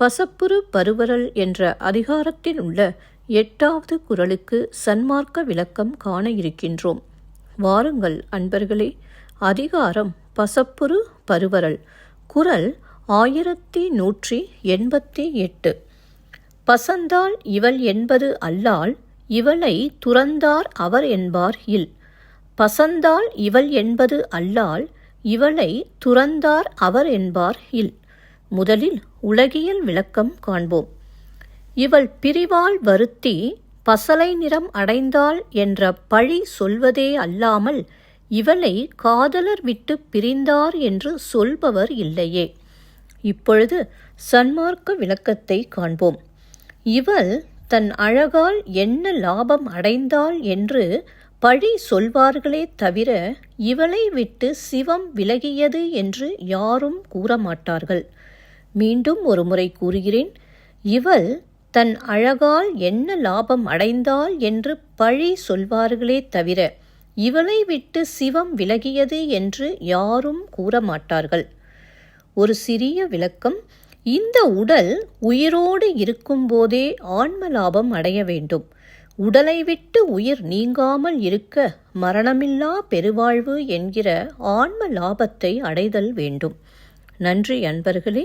பசப்புரு பருவரல் என்ற அதிகாரத்தில் உள்ள எட்டாவது குரலுக்கு சன்மார்க்க விளக்கம் காண இருக்கின்றோம் வாருங்கள் அன்பர்களே அதிகாரம் பசப்புரு பருவரல் குரல் ஆயிரத்தி நூற்றி எண்பத்தி எட்டு. பசந்தால் இவள் என்பது அல்லால் இவளை துறந்தார் அவர் என்பார் இல். பசந்தால் இவள் என்பது அல்லால் இவளை துறந்தார் அவர் என்பார் இல். முதலில் உலகியல் விளக்கம் காண்போம். இவள் பிரிவால் வருத்தி பசலை நிறம் அடைந்தாள் என்ற பழி சொல்வதே அல்லாமல் இவளை காதலர் விட்டு பிரிந்தார் என்று சொல்பவர் இல்லையே. இப்பொழுது சன்மார்க்க விளக்கத்தை காண்போம். இவள் தன் அழகால் என்ன லாபம் அடைந்தாள் என்று பழி சொல்வார்களே தவிர இவளை விட்டு சிவம் விலகியது என்று யாரும் கூறமாட்டார்கள். மீண்டும் ஒரு முறை கூறுகிறேன் இவள் தன் அழகால் என்ன லாபம் அடைந்தாள் என்று பழி சொல்வார்களே தவிர இவளை விட்டு சிவம் விலகியது என்று யாரும் கூறமாட்டார்கள். ஒரு சிறிய விளக்கம் இந்த உடல் உயிரோடு இருக்கும்போதே ஆன்ம லாபம் அடைய வேண்டும். உடலை விட்டு உயிர் நீங்காமல் இருக்க மரணமில்லா பெருவாழ்வு என்கிற ஆன்ம லாபத்தை அடைதல் வேண்டும். நன்றி அன்பர்களே